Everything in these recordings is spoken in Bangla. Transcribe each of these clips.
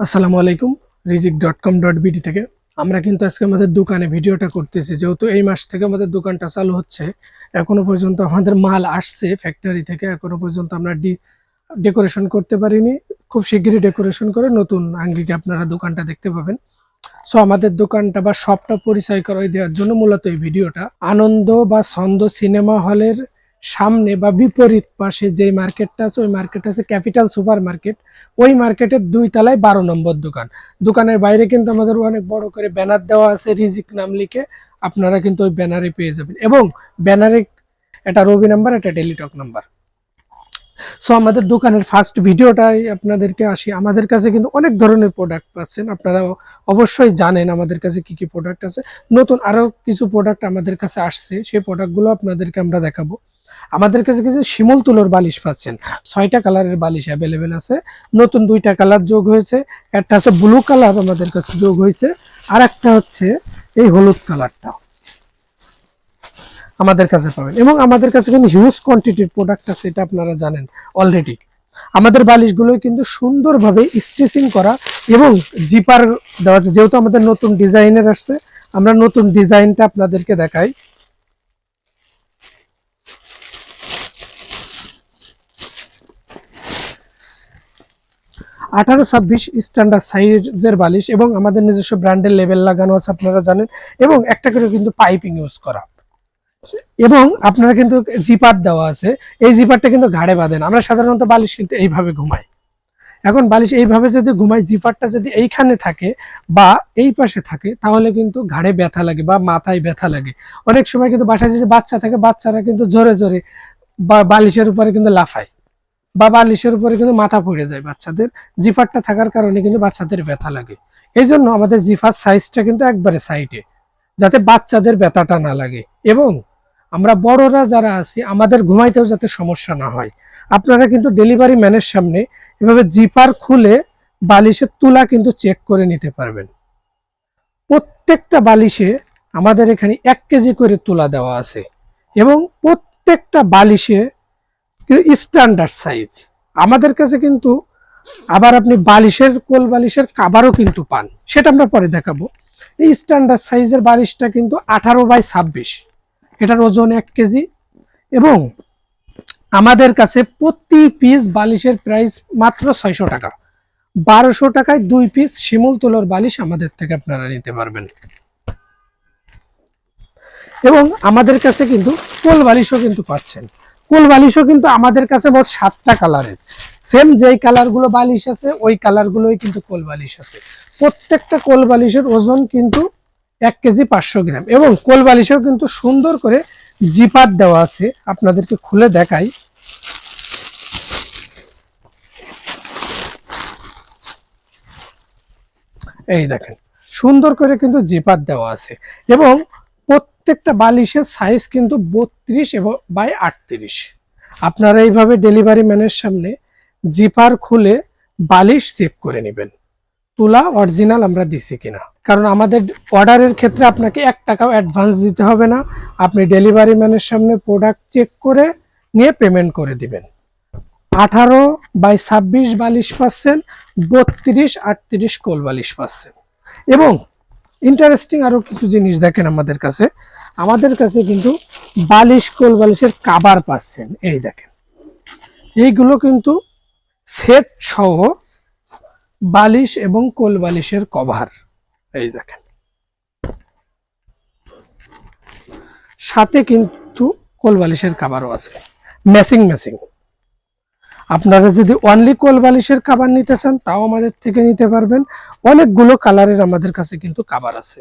আসসালামু আলাইকুম, রিজিক ডট কম ডট বিডি থেকে। আমরা কিন্তু আজকে আমাদের দোকানে ভিডিওটা করতেছি, যেহেতু এই মাস থেকে আমাদের দোকানটা চালু হচ্ছে, এখনও পর্যন্ত আমাদের মাল আসছে ফ্যাক্টরি থেকে, এখনও পর্যন্ত আমরা ডি ডেকোরেশন করতে পারিনি। খুব শিগগিরই ডেকোরেশন করে নতুন আঙ্গিকে আপনারা দোকানটা দেখতে পাবেন। সো আমাদের দোকানটা বা শপটা পরিচয় করে দেওয়ার জন্য মূলত এই ভিডিওটা। আনন্দ বা ছন্দ সিনেমা হলের সামনে বা বিপরীত পাশে যে মার্কেটটা আছে, ওই মার্কেটটা আছে ক্যাপিটাল সুপার মার্কেট ওই মার্কেটের দুই তলায় বারো নম্বর দোকান। দোকানের বাইরে কিন্তু আমাদের অনেক বড় করে ব্যানার দেওয়া আছে, রিজিক নাম লিখে। আপনারা কিন্তু ওই ব্যানারে পেয়ে যাবেন। এবং ব্যানারে এটা রবি নাম্বার, এটা টেলিটক নাম্বার। সো আমাদের দোকানের ফার্স্ট ভিডিওটাই আপনাদেরকে আসি। আমাদের কাছে কিন্তু অনেক ধরনের প্রোডাক্ট পাচ্ছেন। আপনারা অবশ্যই জানেন আমাদের কাছে কি কি প্রোডাক্ট আছে। নতুন আরও কিছু প্রোডাক্ট আমাদের কাছে আসছে। সেই প্রোডাক্টগুলো আপনাদেরকে আমরা দেখাবো। আমাদের কাছে কিছু শিমুল তুলোর বালিশ পাচ্ছেন। ছয়টা কালারের বালিশ অ্যাভেলেবেল আছে। নতুন দুইটা কালার যোগ হয়েছে। একটা হচ্ছে ব্লু কালার আমাদের কাছে যোগ হয়েছে। আর একটা হচ্ছে এই হলুদ কালারটা। আমাদের কাছে পাবেন। এবং আমাদের কাছে কিন্তু হিউজ কোয়ান্টিটির প্রোডাক্ট আছে, এটা আপনারা জানেন অলরেডি আমাদের বালিশগুলো কিন্তু সুন্দরভাবে স্টিচিং করা এবং জিপার দেওয়া আছে। যেহেতু আমাদের নতুন ডিজাইনের আসছে, আমরা নতুন ডিজাইনটা আপনাদেরকে দেখাই। আঠারো ছাব্বিশ স্ট্যান্ডার্ড সাইজের বালিশ এবং আমাদের নিজস্ব ব্র্যান্ডের লেভেল লাগানো আছে, আপনারা জানেন। এবং একটা করে কিন্তু পাইপিং ইউজ করা। এবং আপনারা কিন্তু জিপার দেওয়া আছে। এই জিপারটা কিন্তু ঘাড়ে বাঁধেন। আমরা সাধারণত বালিশ কিন্তু এইভাবে ঘুমাই। এখন বালিশ এইভাবে যদি ঘুমাই জিপারটা যদি এইখানে থাকে বা এই পাশে থাকে, তাহলে কিন্তু ঘাড়ে ব্যথা লাগে বা মাথায় ব্যথা লাগে। অনেক সময় কিন্তু বাসায় যদি বাচ্চা থাকে, বাচ্চারা কিন্তু জোরে জোরে বা বালিশের উপরে কিন্তু লাফায়। বা বালিশের উপরে কিন্তু মাথা পড়ে যায় বাচ্চাদের, জিফারটা থাকার কারণে কিন্তু বাচ্চাদের ব্যথা লাগে। এই জন্য আমাদের জিফার সাইজটা কিন্তু একবারে সাইডে, যাতে বাচ্চাদের ব্যথাটা না লাগে। এবং আমরা বড়রা যারা আছি, আমাদের ঘুমাইতেও যাতে সমস্যা না হয়। আপনারা কিন্তু ডেলিভারি ম্যানের সামনে এভাবে জিপার খুলে বালিশের তুলা কিন্তু চেক করে নিতে পারবেন। প্রত্যেকটা বালিশে আমাদের এখানে এক কেজি করে তুলা দেওয়া আছে। এবং প্রত্যেকটা বালিশে স্ট্যান্ডার্ড সাইজ আমাদের কাছে কিন্তু আবার আপনি বালিশের, কোল বালিশের কাবারও কিন্তু পান। সেটা আমরা পরে দেখাবো। এই স্ট্যান্ডার্ড সাইজের বালিশটা কিন্তু আঠারো বাই ছাব্বিশ। এটার ওজন এক কেজি। এবং আমাদের কাছে প্রতি পিস বালিশের প্রাইস মাত্র ছয়শো টাকা। বারোশো টাকায় দুই পিস শিমুল তুলোর বালিশ আমাদের থেকে আপনারা নিতে পারবেন। এবং আমাদের কাছে কিন্তু কোল বালিশও কিন্তু পাচ্ছেন। কোল বালিশও কিন্তু আমাদের কাছে মোট সাতটা কালারের। সেম যেই কালারগুলো বালিশ আছে, ওই কালারগুলোই কিন্তু কোল বালিশ আছে। প্রত্যেকটা কোল বালিশের ওজন কিন্তু এক কেজি পাঁচশো গ্রাম এবং কোল বালিশেও কিন্তু সুন্দর করে জিপার দেওয়া আছে। আপনাদেরকে খুলে দেখাই। এই দেখেন, সুন্দর করে কিন্তু জিপার দেওয়া আছে এবং প্রত্যেকটা বালিশের সাইজ কিন্তু বত্রিশ এবং বাই আটত্রিশ। আপনারা এইভাবে ডেলিভারি ম্যানের সামনে জিপার খুলে বালিশ চেক করে নেবেন। তুলা অরিজিনাল আমরা দিছি কিনা। কারণ আমাদের অর্ডারের ক্ষেত্রে আপনাকে এক টাকাও অ্যাডভান্স দিতে হবে না। আপনি ডেলিভারি ম্যানের সামনে প্রোডাক্ট চেক করে নিয়ে পেমেন্ট করে দিবেন। আঠারো বাই ছাব্বিশ বালিশ পাচ্ছেন, বত্রিশ, আটত্রিশ কোল বালিশ পাচ্ছেন। এবং ইন্টারেস্টিং আরও কিছু জিনিস দেখেন আমাদের কাছে। আমাদের কাছে কিন্তু বালিশ, কোল বালিশের কাবার পাচ্ছেন। এই দেখেন। এইগুলো কিন্তু সেট সহ বালিশ এবং কোল বালিশের কভার এই দেখেন। সাথে কিন্তু কোল বালিশের কাবারও আছে। ম্যাচিং ম্যাচিং আপনারা যদি অনলি কোল বালিশের কাবার নিতে চান, তাও আমাদের থেকে নিতে পারবেন। অনেকগুলো কালারের আমাদের কাছে কিন্তু কাবার আছে।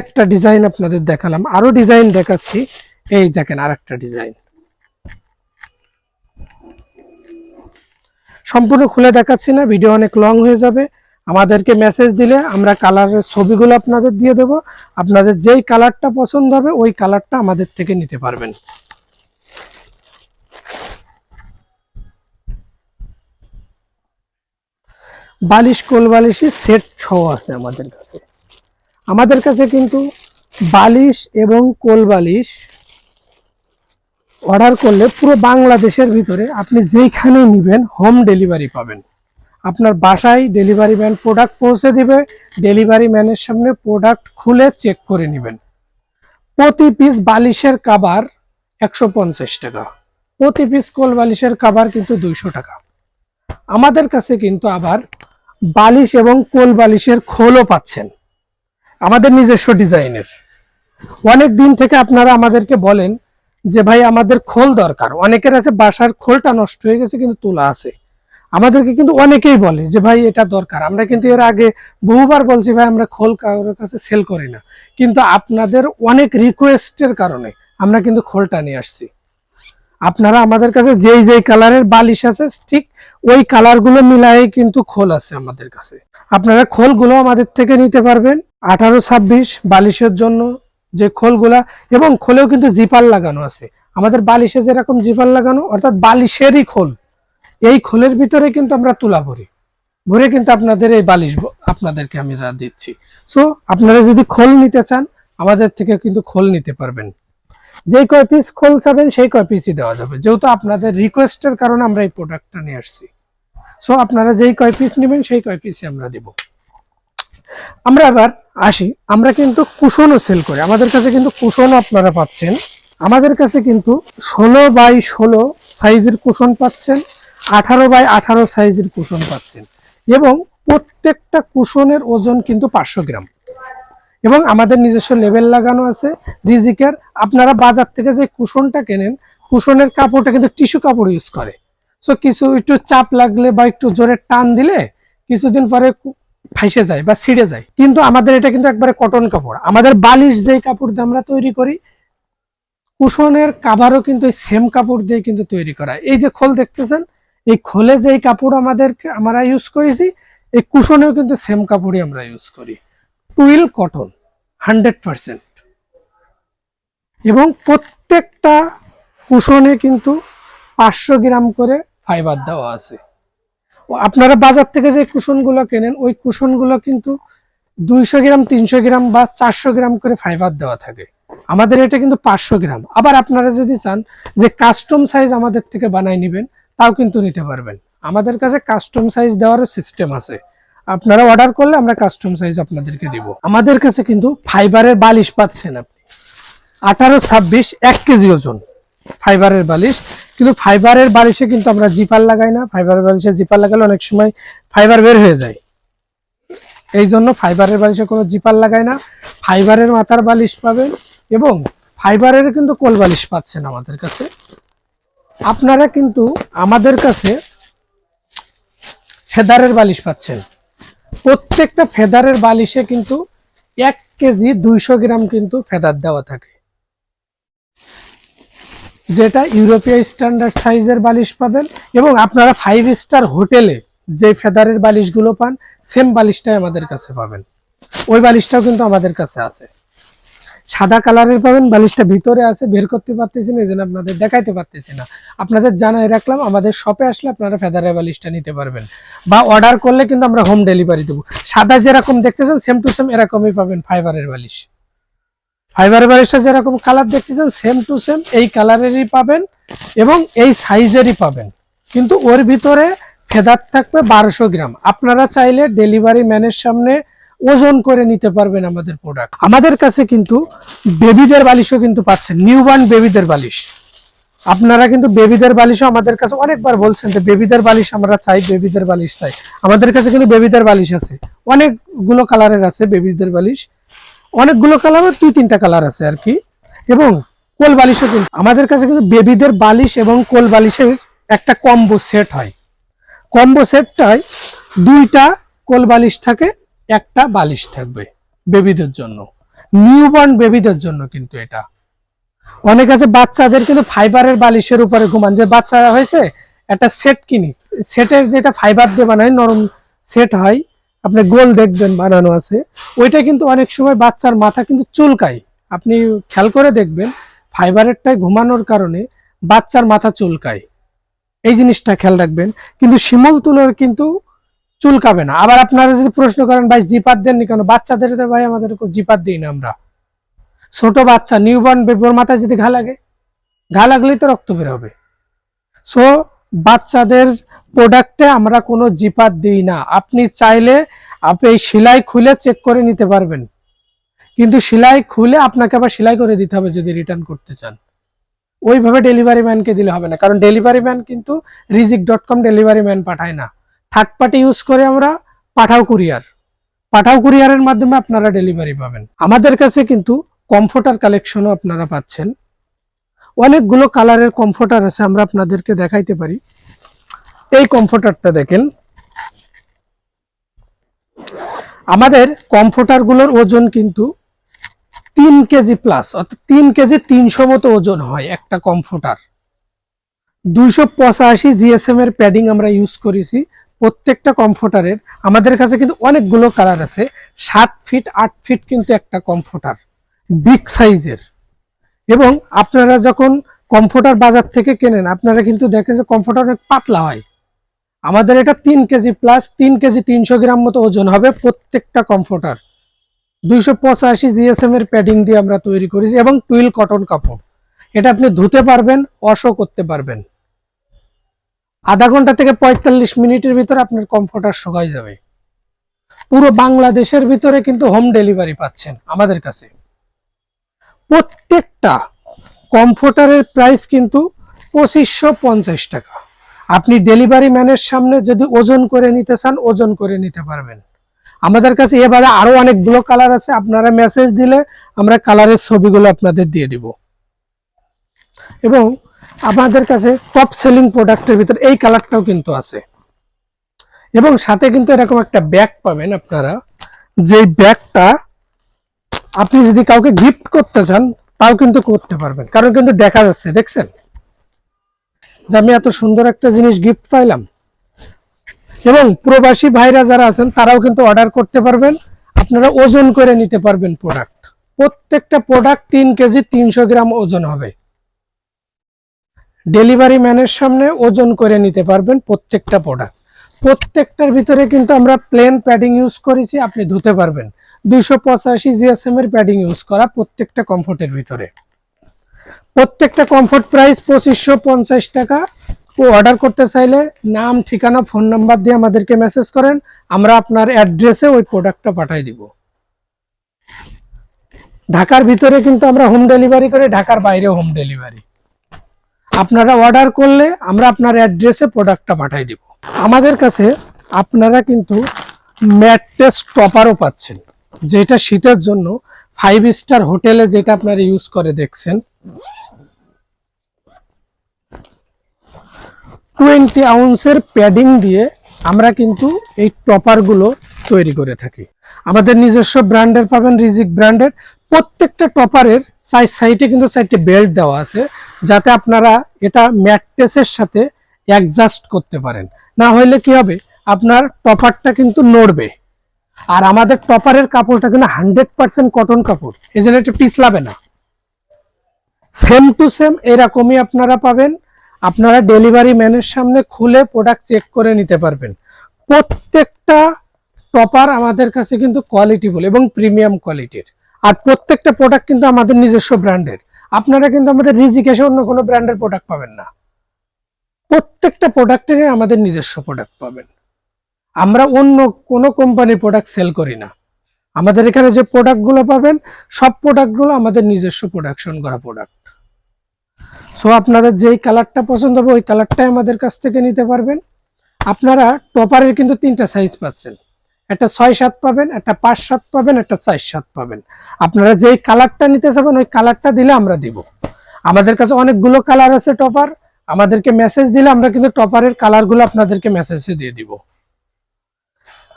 একটা ডিজাইন আপনাদের দেখালাম। আরও ডিজাইন দেখাচ্ছি। এই দেখেন আর একটা ডিজাইন সম্পূর্ণ খুলে দেখাচ্ছি না ভিডিও অনেক লং হয়ে যাবে। আমাদেরকে মেসেজ দিলে আমরা কালারের ছবিগুলো আপনাদের দিয়ে দেব। আপনাদের যেই কালারটা পছন্দ হবে, ওই কালারটা আমাদের থেকে নিতে পারবেন। বালিশ কোল বালিশই সেট ছ আছে আমাদের কাছে। আমাদের কাছে কিন্তু বালিশ এবং কোল বালিশ অর্ডার করলে পুরো বাংলাদেশের ভিতরে আপনি যেইখানে নেবেন হোম ডেলিভারি পাবেন। আপনার বাসায় ডেলিভারি ম্যান প্রোডাক্ট পৌঁছে দিবে ডেলিভারি ম্যানের সামনে প্রোডাক্ট খুলে চেক করে নেবেন। প্রতি পিস বালিশের কাবার একশো পঞ্চাশ টাকা। প্রতি পিস কোল বালিশের কাবার কিন্তু দুইশো টাকা। আমাদের কাছে কিন্তু আবার বালিশ এবং কোল বালিশের খোলও পাচ্ছেন। আমাদের নিজস্ব ডিজাইনের। অনেক দিন থেকে আপনারা আমাদেরকে বলেন যে, ভাই, আমাদের খোল দরকার। অনেকের আছে, বাসার খোলটা নষ্ট হয়ে গেছে, কিন্তু তোলা আছে। আমাদেরকে কিন্তু অনেকেই বলে যে, ভাই, এটা দরকার। আমরা কিন্তু এর আগে বহুবার বলছি, ভাই, আমরা খোল কারোর কাছে সেল করি না। কিন্তু আপনাদের অনেক রিকোয়েস্টের কারণে আমরা কিন্তু খোলটা নিয়ে আসছি। আপনারা আমাদের কাছে যেই যেই কালারের বালিশ আছে, ঠিক ওই কালারগুলো মিলাই কিন্তু খোল আছে আমাদের কাছে। আপনারা খোলগুলো আমাদের থেকে নিতে পারবেন। আঠারো, ছাব্বিশ বালিশের জন্য যে খোলগুলা, এবং খোলেও কিন্তু জিপার লাগানো আছে। আমাদের বালিশে যেরকম জিপার লাগানো, অর্থাৎ বালিশেরই খোল। এই খোলের ভিতরে কিন্তু আমরা তুলা ভরি। ভরে কিন্তু আপনাদের এই বালিশ আপনাদেরকে আমি দিচ্ছি। সো আপনারা যদি খোল নিতে চান, আমাদের থেকে কিন্তু খোল নিতে পারবেন। যেই কয় পিস খোল চাবেন, সেই কয় পিসই দেওয়া যাবে। যেহেতু আপনাদের রিকোয়েস্টের কারণে আমরা এই প্রোডাক্টটা নিয়ে আসছি। সো আপনারা যেই কয় পিস নেবেন, সেই কয় পিসই আমরা দেব। আমরা আবার আসি। আমরা কিন্তু কুশনও সেল করি। আমাদের কাছে কিন্তু কুশনও আপনারা পাচ্ছেন। আমাদের কাছে কিন্তু ষোলো বাই ষোলো সাইজের কুশন পাচ্ছেন, আঠারো বাই আঠারো সাইজের কুশন পাচ্ছেন। এবং প্রত্যেকটা কুশনের ওজন কিন্তু পাঁচশো গ্রাম। এবং আমাদের নিজস্ব লেবেল লাগানো আছে, রিজিকের। আপনারা বাজার থেকে যে কুশনটা কেনেন, কুশনের কাপড়টা কিন্তু টিস্যু কাপড় ইউজ করে। সো কিছু একটু চাপ লাগলে বা একটু জোরে টান দিলে কিছুদিন পরে ফাইসে যায় বা ছিঁড়ে যায়। কিন্তু আমাদের এটা কিন্তু একবারে কটন কাপড়। আমাদের বালিশ যেই কাপড় দিয়ে আমরা তৈরি করি, কুশনের কাভারও কিন্তু এই সেম কাপড় দিয়ে কিন্তু তৈরি করা। এই যে খোল দেখতেছেন, এই খোলে যেই কাপড় আমাদের আমরা ইউজ করেছি, এই কুশনেও কিন্তু সেম কাপড়ই আমরা ইউজ করি। Twill cotton, hundred percent. এবং প্রত্যেকটা কুশনে কিন্তু পাঁচশো গ্রাম করে ফাইবার দেওয়া আছে। আপনারা বাজার থেকে যে কুশনগুলো কেনেন, ওই কুশনগুলো কিন্তু দুইশো গ্রাম, তিনশো গ্রাম বা চারশো গ্রাম করে ফাইবার দেওয়া থাকে। আমাদের এটা কিন্তু পাঁচশো গ্রাম। আবার আপনারা যদি চান যে কাস্টম সাইজ আমাদের থেকে বানাই নেবেন, তাও কিন্তু নিতে পারবেন। আমাদের কাছে কাস্টম সাইজ দেওয়ারও সিস্টেম আছে। আপনারা অর্ডার করলে আমরা কাস্টম সাইজ আপনাদেরকে দিব। আমাদের কাছে কিন্তু ফাইবারের বালিশ পাচ্ছেন আপনি। আঠারো, ছাব্বিশ, এক কেজি ওজন। ফাইবারের বালিশ। কিন্তু ফাইবারের বালিশে কিন্তু আমরা জিপার লাগাই না। ফাইবারের বালিশে জিপার লাগালে অনেক সময় ফাইবার বের হয়ে যায়। এই জন্য ফাইবারের বালিশে কোনো জিপার লাগাই না। ফাইবারের মাথার বালিশ পাবেন এবং ফাইবারের কিন্তু কোল বালিশ পাচ্ছেন আমাদের কাছে। আপনারা কিন্তু আমাদের কাছে ফেদারের বালিশ পাচ্ছেন। প্রত্যেকটা ফেদারের বালিশে কিন্তু এক কেজি দুইশো গ্রাম কিন্তু ফেদার দেওয়া থাকে। যেটা ইউরোপীয় স্ট্যান্ডার্ড সাইজের বালিশ পাবেন এবং আপনারা ফাইভ স্টার হোটেলে যে ফেদারের বালিশগুলো পান সেম বালিশটাই আমাদের কাছে পাবেন। ওই বালিশটাও কিন্তু আমাদের কাছে আছে। সাদা কালারের পাবেন, বালিশটা ভিতরে আছে, বের করতে পারতেছি না এই জন্য আপনাদের দেখাইতে পারতেছি না। আপনাদের জানাই রাখলাম, আমাদের শপে আসলে আপনারা ফেদারের বালিশটা নিতে পারবেন। বা অর্ডার করলে কিন্তু আমরা হোম ডেলিভারি দেবো। সাদা যেরকম দেখতেছেন সেম টু সেম এরকমই পাবেন ফাইবারের বালিশ। ফাইবারের বালিশটা যেরকম কালার দেখতেছেন সেম টু সেম এই কালারেরই পাবেন এবং এই সাইজেরই পাবেন। কিন্তু ওর ভিতরে ফেদার থাকবে বারোশো গ্রাম। আপনারা চাইলে ডেলিভারি ম্যানের সামনে ওজন করে নিতে পারবেন আমাদের প্রোডাক্ট আমাদের কাছে কিন্তু বেবিদের বালিশও কিন্তু পাচ্ছেন নিউবার্ন বেবিদের বালিশ। আপনারা কিন্তু বেবিদের বালিশও আমাদের কাছে অনেকবার বলছেন যে বেবিদের বালিশ আমরা চাই, বেবিদের বালিশ চাই। আমাদের কাছে কিন্তু বেবিদের বালিশ আছে। অনেকগুলো কালারের আছে বেবিদের বালিশ। অনেকগুলো কালার দুই, তিনটা কালার আছে আর কি। এবং কোল বালিশও কিন্তু আমাদের কাছে কিন্তু বেবিদের বালিশ এবং কোল বালিশের একটা কম্বো সেট হয়। কম্বো সেটটায় দুইটা কোল বালিশ থাকে একটা বালিশ থাকবে বেবিদের জন্য। নিউবর্ন বেবিদের জন্য কিন্তু এটা। অনেক আছে বাচ্চাদের কিন্তু ফাইবারের বালিশের উপরে ঘুমান। যে বাচ্চারা হয়েছে, একটা সেট কিনি। সেটের যেটা ফাইবার দিয়ে বানায়, নরম সেট হয়, আপনি গোল দেখবেন বানানো আছে। ওইটা কিন্তু অনেক সময় বাচ্চার মাথা কিন্তু চুলকায়। আপনি খেয়াল করে দেখবেন, ফাইবারেরটায় ঘুমানোর কারণে বাচ্চার মাথা চুলকায়। এই জিনিসটা খেয়াল রাখবেন। কিন্তু শিমল তুলোর কিন্তু চুলকাবে না। আবার আপনারা যদি প্রশ্ন করেন, ভাই, জিপার দেননি কেন? বাচ্চাদের তো ভাই আমাদের জিপার দিই না আমরা। ছোট বাচ্চা নিউবর্ন বেবির মাথায় যদি ঘা লাগে, ঘা লাগলেই তো রক্ত বের হবে। সো বাচ্চাদের প্রোডাক্টে আমরা কোনো জিপার দিই না। আপনি চাইলে আপনি এই সেলাই খুলে চেক করে নিতে পারবেন। কিন্তু সেলাই খুলে আপনাকে আবার সেলাই করে দিতে হবে যদি রিটার্ন করতে চান। ওইভাবে ডেলিভারি ম্যানকে দিলে হবে না। কারণ ডেলিভারি ম্যান কিন্তু রিজিক ডট কম ডেলিভারি ম্যান পাঠায় না। থার্ড পার্টি ইউজ করে আমরা পাঠাও কুরিয়ার পাঠাও কুরিয়ারের মাধ্যমে আপনারা ডেলিভারি পাবেন। আমাদের কাছে কিন্তু কমফোর্টার কালেকশনও আপনারা পাচ্ছেন। অনেকগুলো কালারের কমফোর্টার আছে, আমরা আপনাদেরকে দেখাইতে পারি। এই কমফোর্টারটা দেখেন। আমাদের কমফোর্টারগুলোর ওজন কিন্তু তিন কেজি প্লাস অর্থাৎ তিন কেজি তিনশো মতো ওজন হয় একটা কমফোর্টার দুইশো পঁচাশি জিএসএম এর প্যাডিং আমরা ইউজ করেছি। প্রত্যেকটা কমফোর্টারের, আমাদের কাছে কিন্তু অনেকগুলো কালার আছে। সাত ফিট, আট ফিট কিন্তু একটা কমফোর্টার, বিগ সাইজের। এবং আপনারা যখন কমফোর্টার বাজার থেকে কেনেন, আপনারা কিন্তু দেখেন যে কমফোর্টার অনেক পাতলা হয়। আমাদের এটা তিন কেজি প্লাস তিন কেজি তিনশো গ্রাম মতো ওজন হবে প্রত্যেকটা কমফোর্টার। দুইশো পঁচাশি জিএসএম এর প্যাডিং দিয়ে আমরা তৈরি করেছি এবং টুইল কটন কাপড়। এটা আপনি ধুতে পারবেন অশো করতে পারবেন। আধা ঘণ্টা থেকে পঁয়তাল্লিশ মিনিটের ভিতরে আপনার কমফোর্টার শুকাই যাবে। পুরো বাংলাদেশের ভিতরে কিন্তু হোম ডেলিভারি পাচ্ছেন আমাদের কাছে। প্রত্যেকটা কমফোর্টারের প্রাইস কিন্তু পঁচিশশো পঞ্চাশ টাকা। আপনি ডেলিভারি ম্যানের সামনে যদি ওজন করে নিতে চান, ওজন করে নিতে পারবেন। আমাদের কাছে এবারে আরও অনেকগুলো কালার আছে, আপনারা মেসেজ দিলে আমরা কালারের ছবিগুলো আপনাদের দিয়ে দিব। এবং আমাদের কাছে টপ সেলিং প্রোডাক্টের ভিতর এই কালারটাও কিন্তু আছে। এবং সাথে কিন্তু এরকম একটা ব্যাগ পাবেন আপনারা। যে ব্যাগটা আপনি যদি কাউকে গিফট করতে চান, তাও কিন্তু করতে পারবেন। কারণ কিন্তু দেখা যাচ্ছে, দেখছেন? যে আমি এত সুন্দর একটা জিনিস গিফট পাইলাম। এবং প্রবাসী ভাইরা যারা আছেন, তারাও কিন্তু অর্ডার করতে পারবেন। আপনারা ওজন করে নিতে পারবেন প্রোডাক্ট প্রত্যেকটা প্রোডাক্ট তিন কেজি তিনশো গ্রাম ওজন হবে। ডেলিভারি ম্যানের সামনে ওজন করে নিতে পারবেন প্রত্যেকটা প্রোডাক্ট প্রত্যেকটার ভিতরে কিন্তু আমরা প্লেন প্যাডিং ইউজ করেছি, আপনি ধুতে পারবেন। দুইশো পঁচাশি জিএসএম এর প্যাডিং ইউজ করা প্রত্যেকটা কমফোর্টের ভিতরে। প্রত্যেকটা কমফোর্ট প্রাইস পঁচিশশো পঞ্চাশ টাকা। ও অর্ডার করতে চাইলে নাম, ঠিকানা ফোন নাম্বার দিয়ে আমাদেরকে মেসেজ করেন, আমরা আপনার অ্যাড্রেসে ওই প্রোডাক্টটা পাঠিয়ে দিব। ঢাকার ভিতরে কিন্তু আমরা হোম ডেলিভারি করি, ঢাকার বাইরে হোম ডেলিভারি আপনারা অর্ডার করলে আমরা আপনার অ্যাড্রেসে প্রোডাক্টটা পাঠিয়ে দিব। আমাদের কাছে আপনারা কিন্তু ম্যাট্রেস টপারও পাচ্ছেন, যেটা শীতের জন্য ফাইভ স্টার হোটেলে যেটা আপনারা ইউজ করে দেখছেন। টোয়েন্টি আউন্সের প্যাডিং দিয়ে আমরা কিন্তু এই টপারগুলো তৈরি করে থাকি। আমাদের নিজস্ব ব্র্যান্ডের পাবেন রিজিক ব্র্যান্ডের প্রত্যেকটা টপারের সাইড সাইডে কিন্তু সাইডে বেল্ট দেওয়া আছে, যাতে আপনারা এটা ম্যাট্রেসের সাথে অ্যাডজাস্ট করতে পারেন। না হলে কি হবে? আপনার টপারটা কিন্তু নড়বে। আর আমাদের টপারের কাপড়টা কিন্তু হান্ড্রেড পার্সেন্ট কটন কাপড়, এই জন্য এটা পিছলাবে না। সেম টু সেম এরকমই আপনারা পাবেন। আপনারা ডেলিভারি ম্যানের সামনে খুলে প্রোডাক্ট চেক করে নিতে পারবেন। প্রত্যেকটা টপার আমাদের কাছে কিন্তু কোয়ালিটিফুল এবং প্রিমিয়াম কোয়ালিটির আর প্রত্যেকটা প্রোডাক্ট কিন্তু আমাদের নিজস্ব ব্র্যান্ডের আপনারা কিন্তু আমাদের রিজিকেশন অন্য কোনো ব্র্যান্ডের প্রোডাক্ট পাবেন না। প্রত্যেকটা প্রোডাক্টেরই আমাদের নিজস্ব প্রোডাক্ট পাবেন। আমরা অন্য কোনো কোম্পানির প্রোডাক্ট সেল করি না। আমাদের এখানে যে প্রোডাক্টগুলো পাবেন, সব প্রোডাক্টগুলো আমাদের নিজস্ব প্রোডাকশন করা প্রোডাক্ট সো আপনাদের যেই কালারটা পছন্দ হবে, ওই কালারটাই আমাদের কাছ থেকে নিতে পারবেন। আপনারা টপারের কিন্তু তিনটা সাইজ পাচ্ছেন। একটা ছয় সাত পাবেন, একটা পাঁচ সাত পাবেন, একটা চার সাত পাবেন। আপনারা যেই কালারটা নিতে চাবেন, ওই কালারটা দিলে আমরা দিব। আমাদের কাছে অনেকগুলো কালার আছে টপার। আমাদেরকে মেসেজ দিলে আমরা কিন্তু টপারের কালারগুলো আপনাদেরকে মেসেজে দিয়ে দিব।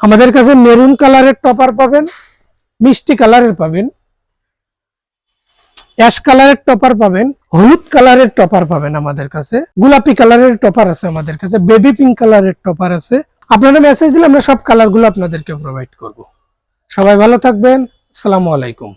আমাদের কাছে মেরুন কালারের টপার পাবেন, মিষ্টি কালারের পাবেন অ্যাশ কালারের টপার পাবেন, হলুদ কালারের টপার পাবেন আমাদের কাছে, গোলাপি কালারের টপার আছে আমাদের কাছে বেবি পিঙ্ক কালারের টপার আছে। আপনারা মেসেজ দিলে আমরা সব কালারগুলো আপনাদেরকে প্রোভাইড করব। সবাই ভালো থাকবেন। আসসালামু আলাইকুম।